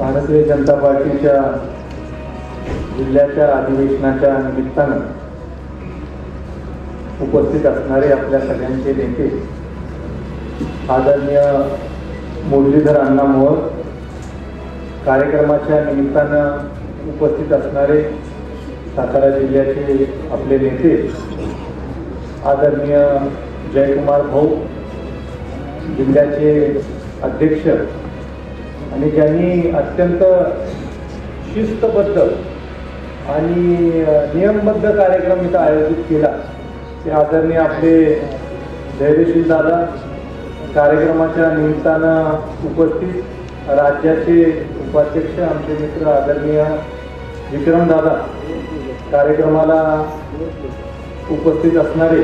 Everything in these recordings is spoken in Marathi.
भारतीय जनता पार्टीच्या जिल्ह्याच्या अधिवेशनाच्या निमित्तानं उपस्थित असणारे आपल्या सगळ्यांचे नेते आदरणीय मुरलीधर अण्णा मोहोळ कार्यक्रमाच्या निमित्तानं उपस्थित असणारे सातारा जिल्ह्याचे आपले नेते आदरणीय जयकुमार भाऊ जिल्ह्याचे अध्यक्ष आणि ज्यांनी अत्यंत शिस्तबद्ध आणि नियमबद्ध कार्यक्रम इथं आयोजित केला ते आदरणीय आपले धैर्यशील दादा कार्यक्रमाच्या निमित्तानं उपस्थित राज्याचे उपाध्यक्ष आमचे मित्र आदरणीय विक्रम दादा कार्यक्रमाला उपस्थित असणारे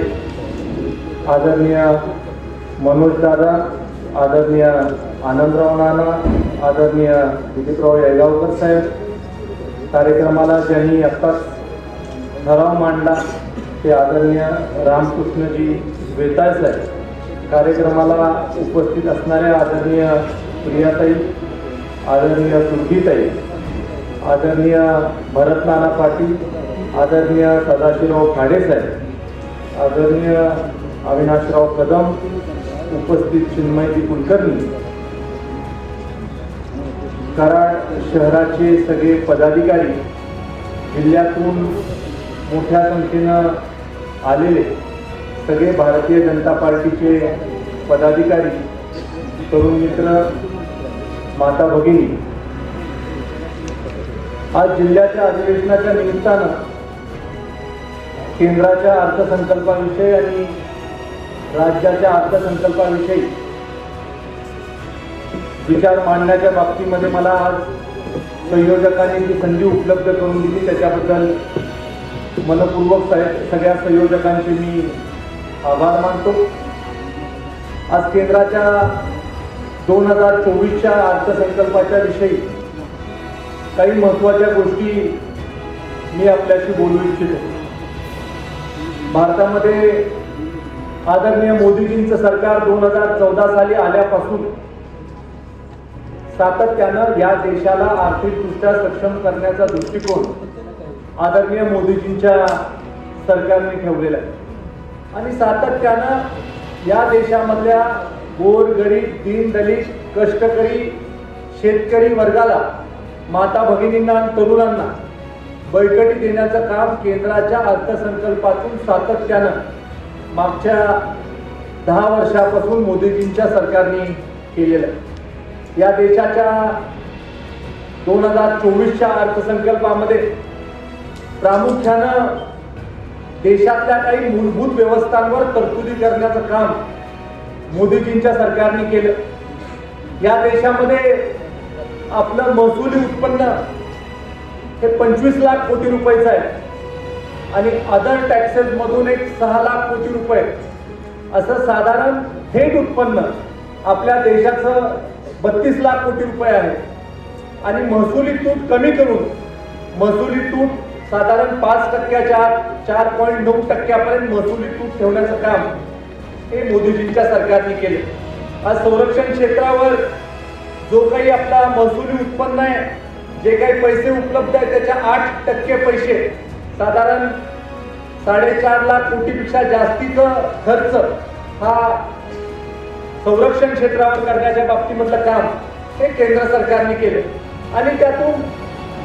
आदरणीय मनोज दादा आदरणीय आनंदराव नाना आदरणीय दिलीपराव येळगावकर साहेब कार्यक्रमाला ज्यांनी आत्ताच ठराव मांडला ते आदरणीय रामकृष्णजी वेताळ साहेब कार्यक्रमाला उपस्थित असणाऱ्या आदरणीय प्रियाताई आदरणीय सुरभीताई आदरणीय भरत नाना पाटील आदरणीय सदाशिवराव खाडे साहेब आदरणीय अविनाशराव कदम उपस्थित चिन्मयजी कुलकर्णी कराड शहराचे सगळे पदाधिकारी जिल्ह्यातून मोठ्या संख्येनं आलेले सगळे भारतीय जनता पार्टीचे पदाधिकारी तरुण मित्र माता भगिनी. आज जिल्ह्याच्या अधिवेशनाच्या निमित्तानं केंद्राच्या अर्थसंकल्पाविषयी आणि राज्याच्या अर्थसंकल्पाविषयी विचार मांडण्याच्या बाबतीमध्ये मला आज संयोजकांनी जी संधी उपलब्ध करून दिली. त्याच्याबद्दल मनपूर्वक स- सगळ्या संयोजकांचे मी आभार मानतो. आज केंद्राच्या दोन हजार चोवीसच्या अर्थसंकल्पाच्या विषयी काही महत्त्वाच्या गोष्टी मी आपल्याशी बोलू इच्छितो. भारतामध्ये आदरणीय मोदीजींचं सरकार दोन हजार चौदा साली आल्यापासून सातत्यानं या देशाला आर्थिकदृष्ट्या सक्षम करण्याचा दृष्टिकोन आदरणीय मोदीजींच्या सरकारने ठेवलेला आहे. आणि सातत्यानं या देशामधल्या गोरगरीब दीनदलित कष्टकरी शेतकरी वर्गाला माता भगिनींना आणि तरुणांना बळकटी देण्याचं काम केंद्राच्या अर्थसंकल्पातून सातत्यानं मागच्या दहा वर्षापासून मोदीजींच्या सरकारने केलेलं आहे. या देशाच्या दोन हजार चोवीसच्या अर्थसंकल्पामध्ये प्रामुख्यानं देशातल्या काही मूलभूत व्यवस्थांवर तरतुदी करण्याचं काम मोदीजींच्या सरकारने केलं. या देशामध्ये आपलं महसुली उत्पन्न हे पंचवीस लाख कोटी रुपयाचं आहे. आणि अदर टॅक्सेसमधून एक सहा लाख कोटी रुपये. असं साधारण थेट उत्पन्न आपल्या देशाचं बत्तीस लाख कोटी रुपये आहे आणि महसुली तूट कमी करून महसुली तूट साधारण पाच टक्क्याच्या चार पॉईंट नऊ टक्क्यापर्यंत महसुली तूट ठेवण्याचं काम हे मोदीजींच्या सरकारने केले. आज संरक्षण क्षेत्रावर जो काही आपला महसुली उत्पन्न आहे जे काही पैसे उपलब्ध आहेत त्याच्या आठ टक्के पैसे साधारण साडेचार लाख कोटीपेक्षा जास्तीचा खर्च हा संरक्षण क्षेत्रावर करण्याच्या बाबतीमधलं काम हे केंद्र सरकारने केलं. आणि त्यातून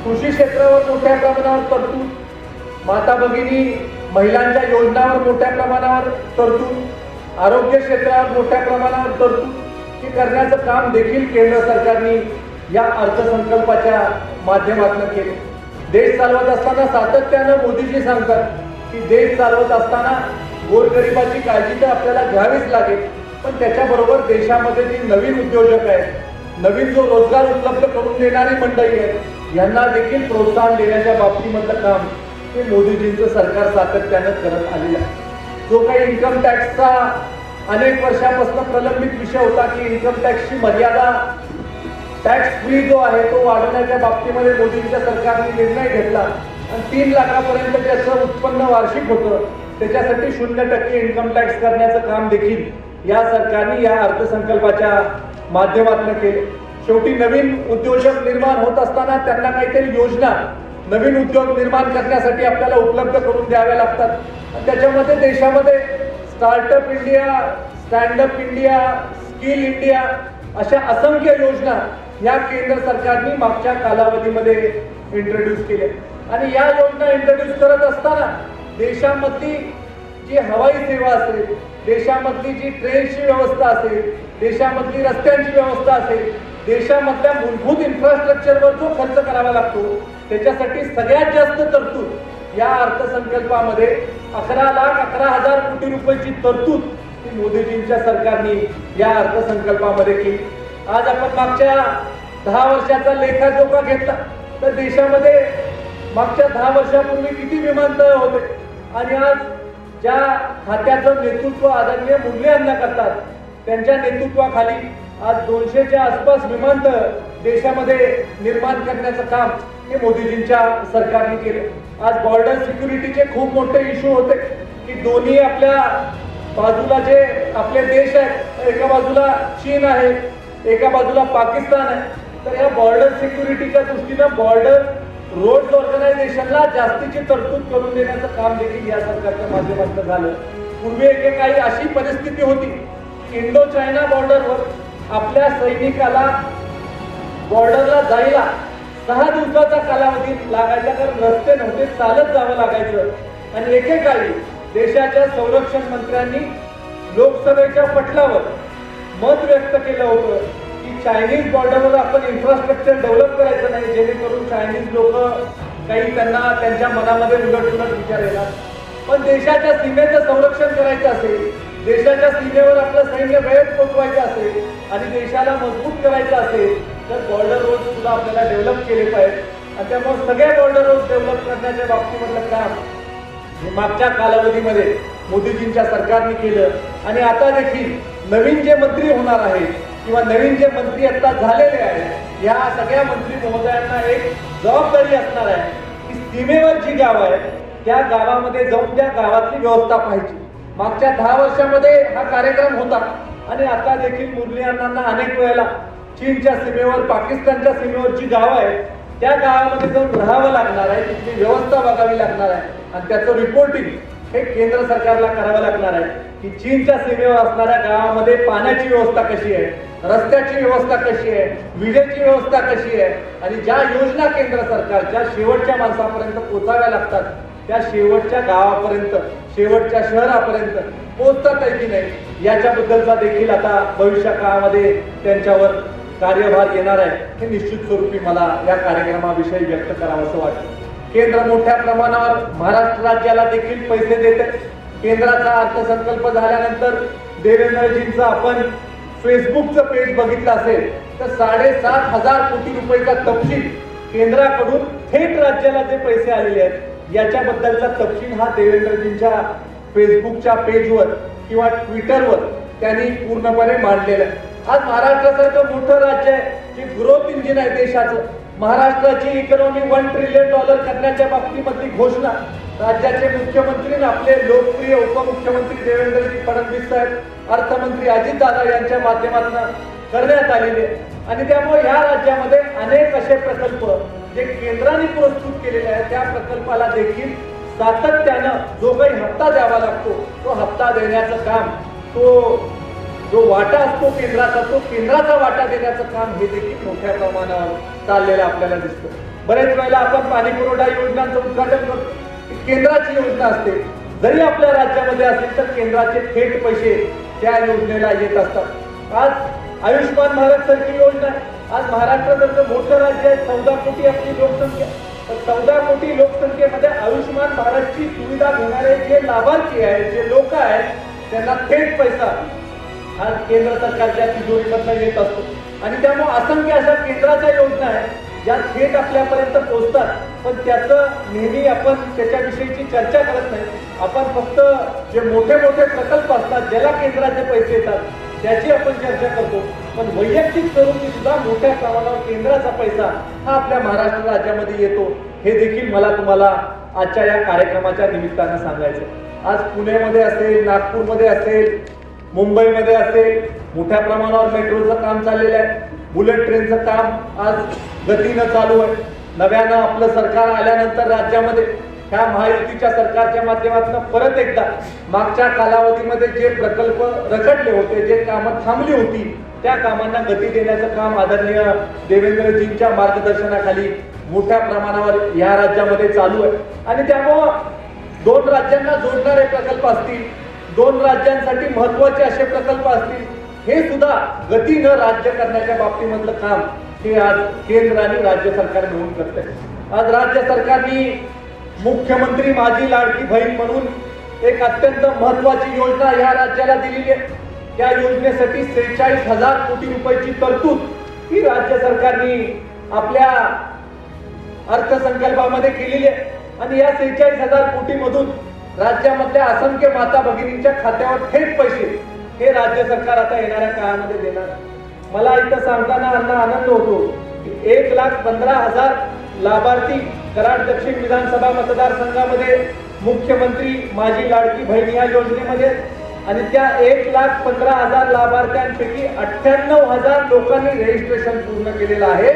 कृषी क्षेत्रावर मोठ्या प्रमाणावर तरतूद माता भगिनी महिलांच्या योजनावर मोठ्या प्रमाणावर तरतूद आरोग्य क्षेत्रावर मोठ्या प्रमाणावर तरतूद हे करण्याचं काम देखील केंद्र सरकारने या अर्थसंकल्पाच्या माध्यमातून केले. देश चालवत असताना सातत्यानं मोदीजी सांगतात की देश चालवत असताना गोरगरिबाची काळजी तर आपल्याला घ्यावीच लागेल. पण त्याच्याबरोबर देशामध्ये जी नवीन उद्योजक आहेत नवीन जो रोजगार उपलब्ध करून देणारी मंडळी आहे यांना देखील प्रोत्साहन देण्याच्या बाबतीमधलं काम हे मोदीजींचं सरकार सातत्यानं करत आलेलं आहे. जो काही इन्कम टॅक्सचा अनेक वर्षापासून प्रलंबित विषय होता की इन्कम टॅक्सची मर्यादा टॅक्स फ्री जो आहे तो वाढवण्याच्या बाबतीमध्ये मोदींच्या सरकारने निर्णय घेतला. आणि तीन लाखापर्यंत त्याचं उत्पन्न वार्षिक होतं त्याच्यासाठी शून्य टक्के इन्कम टॅक्स करण्याचं काम देखील या सरकारने या अर्थसंकल्पाच्या माध्यमातून केले. शेवटी नवीन उद्योजक निर्माण होत असताना त्यांना काहीतरी योजना नवीन उद्योग निर्माण करण्यासाठी आपल्याला उपलब्ध करून द्याव्या लागतात. आणि त्याच्यामध्ये देशामध्ये startup India standup India skill India अशा असंख्य योजना या केंद्र सरकारने मागच्या कालावधीमध्ये इंट्रोड्यूस केल्या. आणि या योजना इंट्रोड्यूस करत असताना देशामधली जी हवाई सेवा असेल देशामधली जी ट्रेनची व्यवस्था असेल देशामधली रस्त्यांची व्यवस्था असेल देशामधल्या मूलभूत इन्फ्रास्ट्रक्चरवर जो खर्च करावा लागतो त्याच्यासाठी सगळ्यात जास्त तरतूद या अर्थसंकल्पामध्ये अकरा लाख अकरा हजार कोटी रुपयाची तरतूद ती मोदीजींच्या सरकारने या अर्थसंकल्पामध्ये केली. आज आपण मागच्या दहा वर्षाचा लेखाजोखा घेतला तर देशामध्ये मागच्या दहा वर्षापूर्वी किती विमानतळ होते? आणि आज ज्या खात्याचं नेतृत्व आदरणीय मुरली यांना करतात त्यांच्या नेतृत्वाखाली आज दोनशेच्या आसपास विमानतळ देशामध्ये निर्माण करण्याचं काम हे मोदीजींच्या सरकारने केलं. आज बॉर्डर सिक्युरिटीचे खूप मोठे इश्यू होते की दोन्ही आपल्या बाजूला जे आपले देश आहेत एका बाजूला चीन आहे एका बाजूला पाकिस्तान आहे. तर या बॉर्डर सिक्युरिटीच्या दृष्टीनं बॉर्डर रोड ऑर्गनायझेशनला जास्तीची तरतूद करून देण्याचं काम देखील या सरकारच्या माध्यमातून झालं. पूर्वी एकेकाळी अशी परिस्थिती होती. इंडो चायना बॉर्डरवर आपल्या सैनिकाला बॉर्डरला जायला सहा दिवसाचा कालावधी लागायचा कारण रस्ते नव्हते चालत जावं लागायचं. आणि एकेकाळी देशाच्या संरक्षण मंत्र्यांनी लोकसभेच्या पटलावर मत व्यक्त केलं होतं. चायनीज बॉर्डरवर आपण इन्फ्रास्ट्रक्चर डेव्हलप करायचं नाही जेणेकरून चायनीज लोक काही त्यांना त्यांच्या मनामध्ये उलट उलट विचार येणार. पण देशाच्या सीमेचं संरक्षण करायचं असेल देशाच्या सीमेवर आपलं सैन्य वेळेत पोचवायचं असेल आणि देशाला मजबूत करायचं असेल तर बॉर्डर रोड सुद्धा आपल्याला डेव्हलप केले पाहिजे आणि त्यामुळे सगळ्या बॉर्डर रोड डेव्हलप करण्याच्या बाबतीमधलं काम हे मागच्या कालावधीमध्ये मोदीजींच्या सरकारने केलं. आणि आता देखील नवीन जे मंत्री होणार आहेत किंवा नवीन जे मंत्री आता झालेले आहेत या सगळ्या मंत्री महोदयांना एक जबाबदारी असणार आहे की सीमेवर जी गाव आहे त्या गावामध्ये जाऊन त्या गावातली व्यवस्था पाहिजे. मागच्या दहा वर्षामध्ये हा कार्यक्रम होता आणि आता देखील मुरली अण्णांना अनेक वेळेला चीनच्या सीमेवर पाकिस्तानच्या सीमेवर जी गावं आहेत त्या गावामध्ये जाऊन राहावं लागणार आहे तिथली व्यवस्था बघावी लागणार आहे. आणि त्याचं रिपोर्टिंग हे केंद्र सरकारला करावं लागणार आहे की चीनच्या सीमेवर असणाऱ्या गावामध्ये पाण्याची व्यवस्था कशी आहे रस्त्याची व्यवस्था कशी आहे विजेची व्यवस्था कशी आहे आणि ज्या योजना केंद्र सरकारच्या शेवटच्या माणसापर्यंत पोचाव्या लागतात त्या शेवटच्या गावापर्यंत शेवटच्या शहरापर्यंत पोचतात आहे की नाही याच्याबद्दलचा देखील आता भविष्य काळामध्ये त्यांच्यावर कार्यभार येणार आहे हे निश्चित स्वरूपी मला या कार्यक्रमाविषयी व्यक्त करावं असं वाटतं. केंद्र मोठ्या प्रमाणावर महाराष्ट्र राज्याला देखील पैसे देते. केंद्राचा अर्थसंकल्प झाल्यानंतर देवेंद्रजींचं आपण फेसबुकचं पेज बघितलं असेल तर साडेसात हजार कोटी रुपयेचा तपशील केंद्राकडून थेट राज्याला जे पैसे आलेले आहेत याच्याबद्दलचा तपशील हा देवेंद्रजींच्या फेसबुकच्या पेजवर किंवा ट्विटरवर त्यांनी पूर्णपणे मांडलेला आहे. आज महाराष्ट्रासारखं मोठं राज्य आहे जे ग्रोथ इंजिन आहे देशाचं. महाराष्ट्राची इकॉनॉमी वन ट्रिलियन डॉलर करण्याच्या बाबतीमधली घोषणा राज्याचे मुख्यमंत्री आणि आपले लोकप्रिय उपमुख्यमंत्री देवेंद्रजी फडणवीस साहेब अर्थमंत्री अजितदादा यांच्या माध्यमातून करण्यात आलेले आणि त्यामुळे या राज्यामध्ये अनेक असे प्रकल्प जे केंद्राने पुरस्कृत केलेले आहेत त्या प्रकल्पाला देखील सातत्यानं जो काही हप्ता द्यावा लागतो. तो हप्ता देण्याचं काम तो जो वाटा असतो केंद्राचा तो केंद्राचा वाटा देण्याचं काम हे देखील मोठ्या प्रमाणावर चाललेलं आपल्याला दिसतं. बरेच वेळेला आपण पाणी पुरवठा योजनांचं उद्घाटन करतो. केंद्राची योजना असते. जरी आपल्या राज्यामध्ये असेल तर केंद्राचे थेट पैसे त्या योजनेला येत असतात. आज आयुष्यमान भारत सारखी योजना आज महाराष्ट्रासारखं मोठं राज्य आहे. चौदा कोटी आपली लोकसंख्या तर चौदा कोटी लोकसंख्येमध्ये आयुष्यमान भारतची सुविधा घेणारे जे लाभार्थी आहेत जे लोक आहेत त्यांना थेट पैसा हा केंद्र सरकारच्या तिजोरीमधनं येत असतो. आणि त्यामुळे असंख्य अशा केंद्राच्या योजना आहेत ज्या थेट आपल्यापर्यंत पोहोचतात. पण त्याचं नेहमी आपण त्याच्याविषयीची चर्चा करत नाही. आपण फक्त जे मोठे मोठे प्रकल्प असतात ज्याला केंद्राचे पैसे येतात त्याची आपण चर्चा करतो. पण वैयक्तिक स्वरूपी सुद्धा मोठ्या प्रमाणावर केंद्राचा पैसा हा आपल्या महाराष्ट्र राज्यामध्ये येतो. हे देखील मला तुम्हाला आजच्या या कार्यक्रमाच्या निमित्तानं सांगायचं आज पुण्यामध्ये असेल नागपूरमध्ये असेल मुंबईमध्ये असेल मोठ्या प्रमाणावर मेट्रोचं काम चाललेलं आहे. बुलेट ट्रेनचं काम आज गतीनं चालू आहे. नव्यानं आपलं सरकार आल्यानंतर राज्यामध्ये ह्या महायुतीच्या सरकारच्या माध्यमातून परत एकदा मागच्या कालावधीमध्ये जे प्रकल्प रखडले होते जे कामं थांबली होती त्या कामांना गती देण्याचं काम आदरणीय देवेंद्रजींच्या मार्गदर्शनाखाली मोठ्या प्रमाणावर या राज्यामध्ये चालू आहे. आणि त्यामुळं दोन राज्यांना जोडणारे प्रकल्प असतील दोन राज्यांसाठी महत्त्वाचे असे प्रकल्प असतील हे सुद्धा गतीनं राज्य करण्याच्या बाबतीमधलं काम हे आज केंद्र आणि राज्य सरकार मिळून करते आज राज्य सरकारने मुख्यमंत्री माझी लाडकी बहीण म्हणून एक अत्यंत महत्वाची योजना या राज्याला दिलेली आहे. त्या योजनेसाठी सेहेचाळीस हजार कोटी रुपयाची तरतूद ही राज्य सरकारने आपल्या अर्थसंकल्पामध्ये केलेली आहे. आणि या सेहेचाळीस हजार कोटीमधून राज्यामधल्या असंख्य माता भगिनींच्या खात्यावर थेट पैसे. हे राज्य सरकार आता येणाऱ्या काळामध्ये देणार मला इथं सांगताना अण्णा आनंद होतो की एक लाख पंधरा हजार लाभार्थी कराड दक्षिण विधानसभा मतदारसंघामध्ये मुख्यमंत्री माझी लाडकी बहीण या योजनेमध्ये आणि त्या एक लाख पंधरा हजार लाभार्थ्यांपैकी अठ्ठ्याण्णव हजार लोकांनी रजिस्ट्रेशन पूर्ण केलेलं आहे.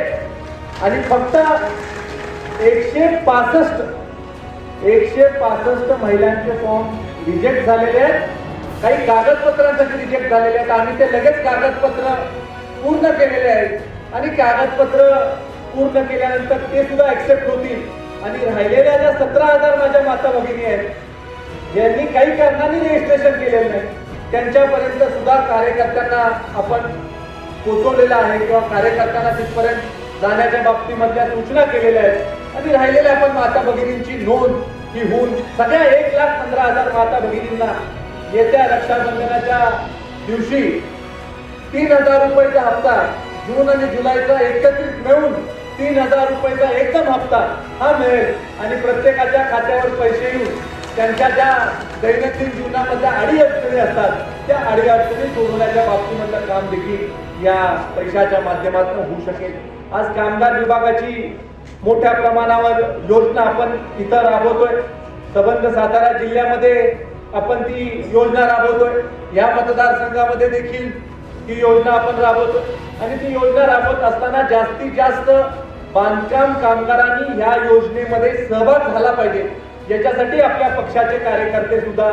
आणि फक्त एकशे पासष्ट एकशे पासष्ट महिलांचे फॉर्म रिजेक्ट झालेले आहेत. काही कागदपत्रांसाठी रिजेक्ट झालेले आहेत. आणि ते लगेच कागदपत्र पूर्ण केलेले आहेत. आणि कागदपत्र पूर्ण केल्यानंतर ते सुद्धा ऍक्सेप्ट होतील. आणि राहिलेल्या ज्या सतरा हजार माझ्या माता भगिनी आहेत ज्यांनी काही कारणाने रजिस्ट्रेशन केलेलं नाही त्यांच्यापर्यंत सुद्धा कार्यकर्त्यांना आपण पोचवलेलं आहे किंवा कार्यकर्त्यांना तिथपर्यंत जाण्याच्या बाबतीमधल्या सूचना केलेल्या आहेत. आणि राहिलेल्या आपण माता भगिनींची नोंद ही होऊन सगळ्या एक लाख पंधरा हजार माता भगिनींना येत्या रक्षाबंधनाच्या दिवशी तीन हजार रुपयाचा हप्ता जून आणि जुलैचा एकत्रित मिळून तीन हजार रुपयाचा एकदम हप्ता हा मिळेल. आणि प्रत्येकाच्या खात्यावर पैसे येऊन त्यांच्या ज्या दैनंदिन जीवनामधल्या अडी अडचणी असतात त्या अडी अडचणी सोडवण्याच्या बाबतीमधलं काम देखील या पैशाच्या माध्यमातून होऊ शकेल. आज कामगार विभागाची मोठ्या प्रमाणावर योजना आपण इथं राबवतोय. सबंध सातारा जिल्ह्यामध्ये आपण ती योजना राबवतोय. या मतदारसंघामध्ये देखील ती योजना आपण राबवतो आणि ती योजना राबवत असताना जास्तीत जास्त बांधकाम कामगारांनी या योजनेमध्ये सहभाग झाला पाहिजे. याच्यासाठी आपल्या पक्षाचे कार्यकर्ते सुद्धा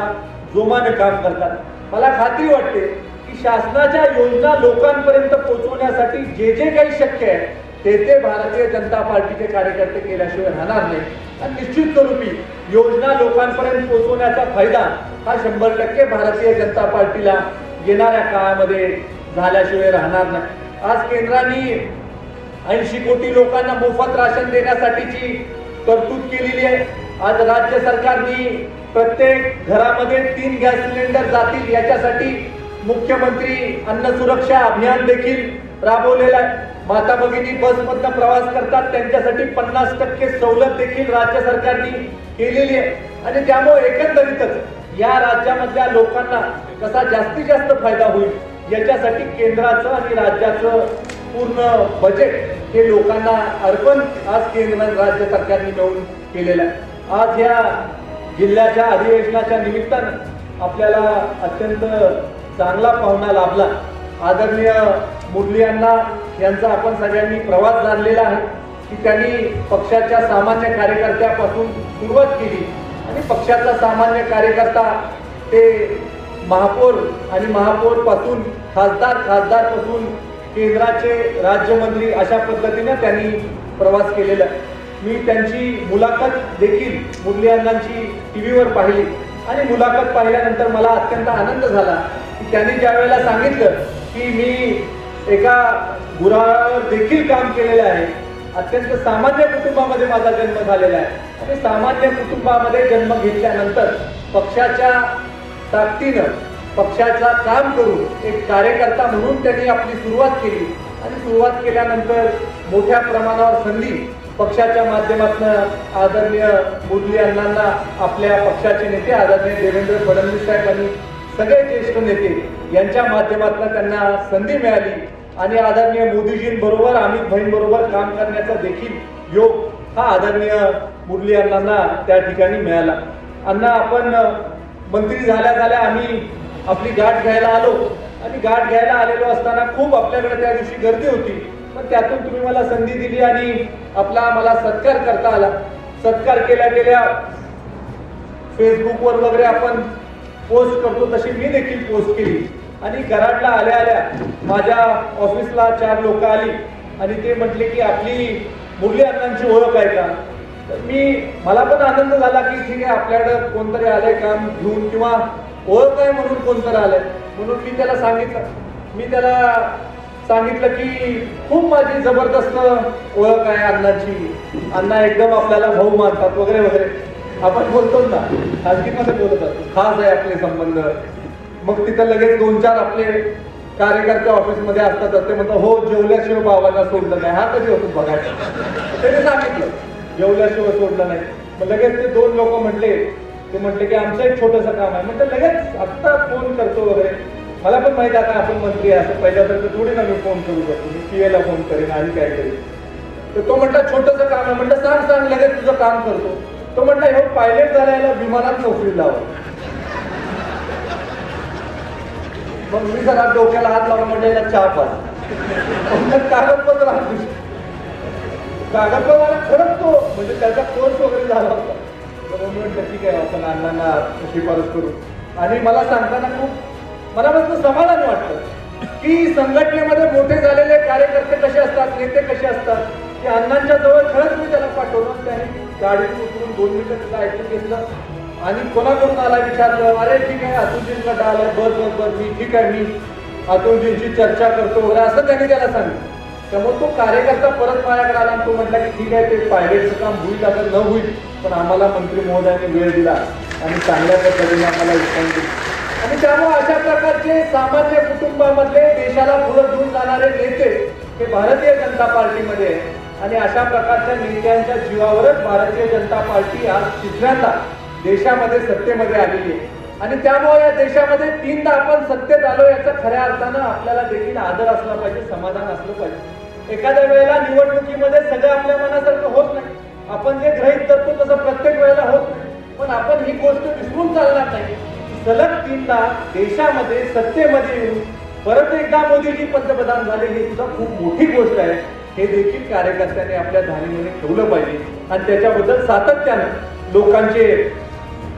जोमाने काम करतात. मला खात्री वाटते की शासनाच्या योजना लोकांपर्यंत पोहोचवण्यासाठी जे जे काही शक्य आहे ते ते भारतीय जनता पार्टीचे कार्यकर्ते केल्याशिवाय राहणार नाही आणि निश्चित स्वरूपी योजना लोकांपर्यंत पोहोचवण्याचा फायदा हा शंभर टक्के भारतीय जनता पार्टीला येणाऱ्या काळामध्ये झाल्याशिवाय राहणार नाही. आज केंद्राने ऐंशी कोटी लोकांना मोफत राशन देण्यासाठीची तरतूद केलेली आहे. आज राज्य सरकारने प्रत्येक घरामध्ये तीन गॅस सिलेंडर जातील याच्यासाठी मुख्यमंत्री अन्न सुरक्षा अभियान देखील राबवलेलं आहे. माता भगिनी बसमधनं प्रवास करतात त्यांच्यासाठी पन्नास टक्के सवलत देखील राज्य सरकारने केलेली आहे. आणि त्यामुळे एकंदरीतच या राज्यामधल्या लोकांना कसा जास्तीत जास्त फायदा होईल याच्यासाठी केंद्राचं आणि राज्याचं पूर्ण बजेट हे लोकांना अर्पण आज केंद्र राज्य सरकारने मिळून केलेलं आहे. आज या जिल्ह्याच्या अधिवेशनाच्या निमित्तानं आपल्याला अत्यंत चांगला पाहुणा लाभला. आदरणीय मुरली यांना यांचा आपण सगळ्यांनी प्रवास जाणलेला आहे की त्यांनी पक्षाच्या सामान्य कार्यकर्त्यापासून सुरुवात केली. आणि पक्षाचा सामान्य कार्यकर्ता ते महापौर आणि महापौरपासून खासदार खासदारपासून केंद्राचे राज्यमंत्री अशा पद्धतीने त्यांनी प्रवास केलेला आहे. मी त्यांची मुलाखत देखील मुरली अण्णांची टी व्हीवर पाहिली. आणि मुलाखत पाहिल्यानंतर मला अत्यंत आनंद झाला की त्यांनी ज्या वेळेला सांगितलं की मी एका गुरावर देखील काम केलेलं आहे. अत्यंत सामान्य कुटुंबामध्ये माझा जन्म झालेला आहे. आणि सामान्य कुटुंबामध्ये जन्म घेतल्यानंतर पक्षाच्या ताकदीनं पक्षाचा काम करून एक कार्यकर्ता म्हणून त्यांनी आपली सुरुवात केली. आणि सुरुवात केल्यानंतर मोठ्या प्रमाणावर संधी पक्षाच्या माध्यमातून आदरणीय मुरली अण्णांना आपल्या पक्षाचे नेते आदरणीय देवेंद्र फडणवीस साहेबांनी सगळे ज्येष्ठ नेते यांच्या माध्यमातून त्यांना संधी मिळाली. आणि आदरणीय मोदीजींबरोबर अमित बरोबर काम करण्याचा देखील योग हा आदरणीय मुरली अण्णांना त्या ठिकाणी मिळाला. अण्णा आपण मंत्री झाल्या झाल्या आम्ही आपली गाठ घ्यायला आलो. आणि गाठ घ्यायला आलेलो असताना खूप आपल्याकडे त्या दिवशी गर्दी होती. पण त्यातून तुम्ही मला संधी दिली आणि आपला मला सत्कार करता आला. सत्कार केल्या गेल्या फेसबुकवर वगैरे आपण पोस्ट करतो तशी मी देखील पोस्ट केली. आणि कराडला आल्या आल्या माझ्या ऑफिसला चार लोक आली. आणि ते म्हटले की आपली मुरली अण्णांची ओळख आहे का? तर मी मला पण आनंद झाला की ठीक आहे आपल्याकडं कोणतरी आलंय काम घेऊन किंवा ओळख आहे म्हणून कोणतरी आलंय. म्हणून मी त्याला सांगितलं. मी त्याला सांगितलं की खूप माझी जबरदस्त ओळख आहे अण्णाची. अण्णा एकदम आपल्याला भाऊ मानतात वगैरे वगैरे. आपण बोलतो ना खाजगीमध्ये बोलत असतो खास आहे आपले संबंध. मग तिथं लगेच दोन चार आपले कार्यकर्ते ऑफिसमध्ये असतात ते म्हणतात हो जेवल्याशिवाय बाबांना सोडलं नाही. हा कधी होतो बघायचं त्याने सांगितलं जेवल्याशिवाय सोडलं नाही. मग लगेच ते दोन लोक म्हटले ते म्हटले की आमचं एक छोटंसं काम आहे. म्हटलं लगेच आत्ता फोन करतो वगैरे. मला पण माहिती आता आपण मंत्री आहे असं पहिल्यासारखं थोडी ना मी फोन करू शकतो. मी पी एला फोन करेन आणि काय करेन. तर तो म्हटला छोटंसं काम आहे. म्हटलं सांग सांग लगेच तुझं काम करतो. तो म्हटला हे पायलट झाल्याला विमानात नोकरी लावा. मग मी जरा डोक्याला हात लावून म्हणजे याला चहा पाच कागदपत्र आणली. कागदपत्र खरंच तो म्हणजे त्याचा कोर्स वगैरे झाला होता. तर म्हटलं ठीक आहे आपण अण्णांना शिफारस करू. आणि मला सांगताना खूप मला मस्त समाधान वाटतं की संघटनेमध्ये मोठे झालेले कार्यकर्ते कसे असतात नेते कसे असतात? की अण्णांच्या जवळ खरंच मी त्याला पाठवलं त्याने गाडीतून उतरून दोन मिनिटं त्याला ऐकून घेतलं. आणि कोणाकडून आला विचारलं अरे ठीक आहे अतुलजींकडे आलं बस बस बस मी ठीक आहे मी अतुलजींची चर्चा करतो वगैरे असं त्यांनी त्याला सांगितलं. त्यामुळे तो कार्यकर्ता परत माझ्याकडे आला आणि तो म्हटला की ठीक आहे ते पायलटचं काम होईल आता न होईल पण आम्हाला मंत्री महोदयाने वेळ दिला आणि चांगल्या पद्धतीने आम्हाला उत्पन्न दिलं. आणि त्यामुळे अशा प्रकारचे सामान्य कुटुंबामधले देशाला पुढे घेऊन जाणारे नेते हे भारतीय जनता पार्टीमध्ये आहे. आणि अशा प्रकारच्या नेत्यांच्या जीवावरच भारतीय जनता पार्टी आज तिसऱ्यांदा देशामध्ये सत्तेमध्ये आलेली आहे. आणि त्यामुळे या देशामध्ये तीनदा आपण सत्तेत आलो याचा खऱ्या अर्थानं आपल्याला देखील आदर असला पाहिजे समाधान असलं पाहिजे. एखाद्या वेळेला निवडणुकीमध्ये सगळं आपल्या मनासारखं होत नाही. आपण जे ग्रहित करतो तसं प्रत्येक वेळेला होत नाही. पण आपण ही गोष्ट विसरून चालणार नाही. सलग तीनदा देशामध्ये सत्तेमध्ये येऊन परत एकदा मोदीजी पंतप्रधान झाले ही सुद्धा खूप मोठी गोष्ट आहे. हे देखील कार्यकर्त्यांनी आपल्या धारणीमध्ये ठेवलं पाहिजे. आणि त्याच्याबद्दल सातत्यानं लोकांचे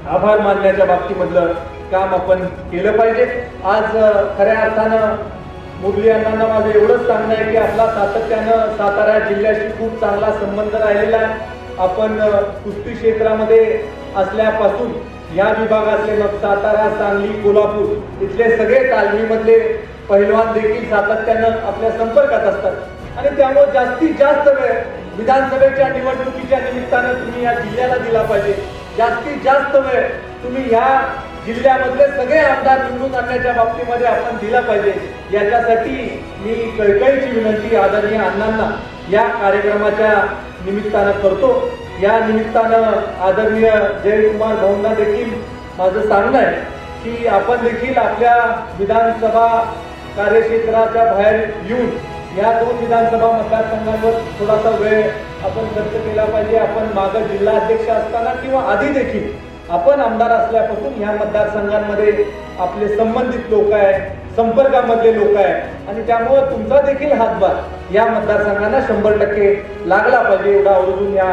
आभार मानण्याच्या बाबतीमधलं काम आपण केलं पाहिजे. आज खऱ्या अर्थानं मुरली अण्णांना माझं एवढंच सांगणं आहे की आपला सातत्यानं सातारा जिल्ह्याशी खूप चांगला संबंध राहिलेला आहे. आपण कुस्ती क्षेत्रामध्ये असल्यापासून या विभागातले मग सातारा सांगली कोल्हापूर इथले सगळे तालमीमधले पहिलवान देखील सातत्यानं आपल्या संपर्कात असतात. आणि त्यामुळे जास्तीत जास्त वेळ विधानसभेच्या निवडणुकीच्या निमित्तानं तुम्ही या जिल्ह्याला दिला पाहिजे. जास्तीत जास्त वेळ तुम्ही ह्या जिल्ह्यामधले सगळे आमदार निवडून आणण्याच्या बाबतीमध्ये आपण दिला पाहिजे. याच्यासाठी मी कळकळीची विनंती आदरणीय अण्णांना या कार्यक्रमाच्या निमित्तानं करतो. या निमित्तानं आदरणीय जयकुमार भाऊंना देखील माझं सांगणं आहे की आपण देखील आपल्या विधानसभा कार्यक्षेत्राच्या बाहेर येऊन या दोन विधानसभा मतदारसंघांवर थोडासा वेळ आपण खर्च केला पाहिजे. आपण मागं जिल्हा अध्यक्ष असताना किंवा आधी देखील आपण आमदार असल्यापासून ह्या मतदारसंघांमध्ये आपले संबंधित लोक आहे संपर्कामधले लोक आहे आणि त्यामुळं तुमचा देखील हातभार या मतदारसंघांना शंभर टक्के लागला पाहिजे एवढा आवर्जून या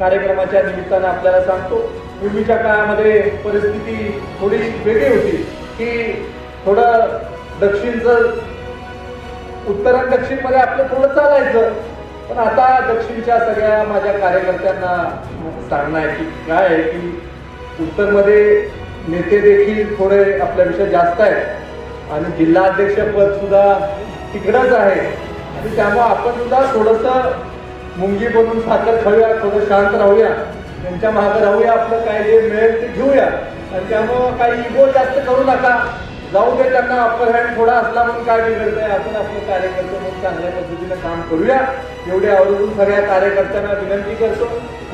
कार्यक्रमाच्या निमित्तानं आपल्याला सांगतो. पूर्वीच्या काळामध्ये परिस्थिती थोडी वेगळी होती की थोडं दक्षिणचं उत्तर आणि दक्षिणमध्ये आपलं थोडं चालायचं. पण आता दक्षिणच्या सगळ्या माझ्या कार्यकर्त्यांना सांगणं आहे की काय आहे की उत्तरमध्ये नेते देखील थोडे आपल्यापेक्षा जास्त आहेत. आणि जिल्हा सुद्धा तिकडंच आहे. आणि त्यामुळं आपण सुद्धा थोडंसं मुंगी बनून साखर खाऊया थोडं शांत राहूया. त्यांच्या मागं राहूया आपलं काय जे मिळेल ते घेऊया. आणि त्यामुळं काही इगो जास्त करू नका. जाऊ दे त्यांना अप्पर हँड थोडा असला म्हणून काय बिघडतंय आपण आपलं कार्यकर्ते म्हणून चांगल्या पद्धतीनं काम करूया. एवढे आवर्जून सगळ्या कार्यकर्त्यांना विनंती करतो.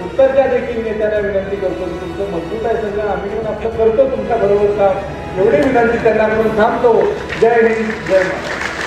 उत्तर त्या देखील नेत्यांना विनंती करतो की तुमचं मजबूत आहे सगळं. आम्ही पण आपलं करतो तुमच्या बरोबर काम. एवढी विनंती त्यांना करून थांबतो. जय हिंद जय महाराष्ट्र.